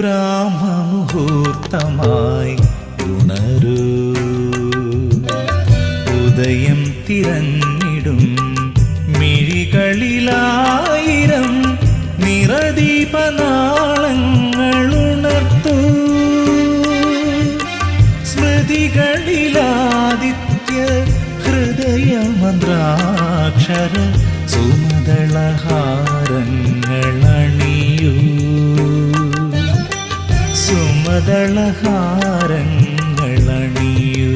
ബ്രാഹ്മമുഹൂർത്തമായി ഉണരൂ. ഉദയം തിരഞ്ഞിടും മിഴികളിലായിരം നിറദീപനാളങ്ങൾ ഉണർത്തൂ സ്മൃതികളിലാദിത്യ ഹൃദയമന്ത്രാക്ഷര സുമദളഹാരങ്ങളണിയൂ സുമദളഹാരങ്ങളണിയൂ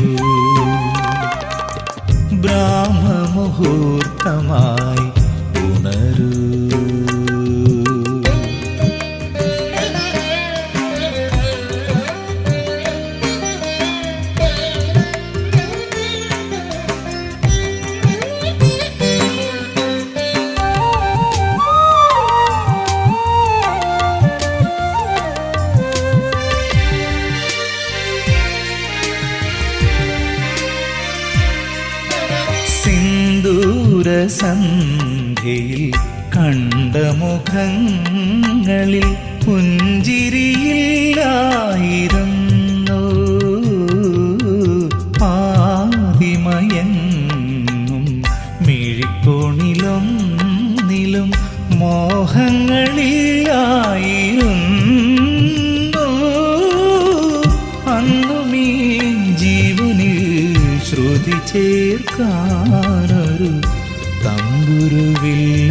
ബ്രാഹ്മമുഹൂർത്തമായി സിന്ദൂരസന്ധ്യയിൽ കണ്ട മുഖങ്ങളിൽ പുഞ്ചിരിയില്ലായിരുന്നു. ആദിമയങ്ങും മിഴിക്കോണിലൊന്നിലും മോഹങ്ങളിലായിരുന്നു. അന്നുമീ ജീവനിൽ ശ്രുതി ചേർക്കാനൊരു തമ്പുരുവില്ലായിരുന്നു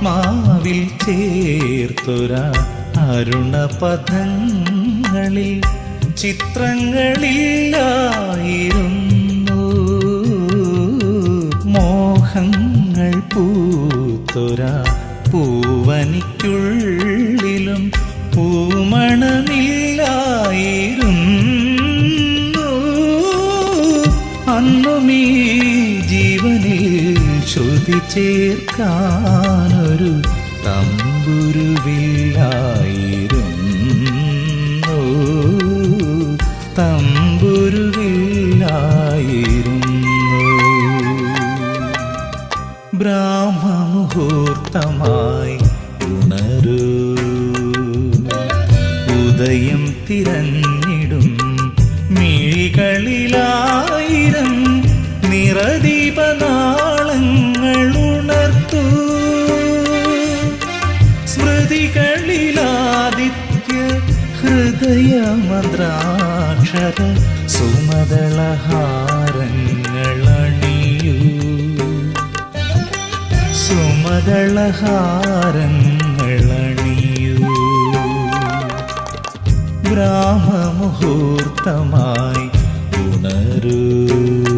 ആത്മാവിൽ ചേർത്തുര അരുണപഥങ്ങളിൽ ചിത്രങ്ങളില്ലായിരുന്നു. മോഹങ്ങൾ പൂത്തുര പൂവനിക്കുള്ളിലും പൂമണമില്ലായിരുന്നു. അന്നുമീ ജീവനിൽ ശ്രുതി ചേർക്കാനൊരു തമ്പുരുവില്ലായിരുന്നു. തമ്പുരുവില്ലായിരുന്നു. ബ്രാഹ്മമുഹൂർത്തമായി ഉണരൂ. ഉദയം തിരഞ്ഞിടും മിഴികളിലായിരം നിറദീപനാളങ്ങൾ ഹൃദയമദ്രാക്ഷര സുമതളഹാരങ്ങളണിയൂ. സുമദളഹാരങ്ങളണിയൂ ബ്രാഹ്മമുഹൂർത്തമായി ഉണരൂ.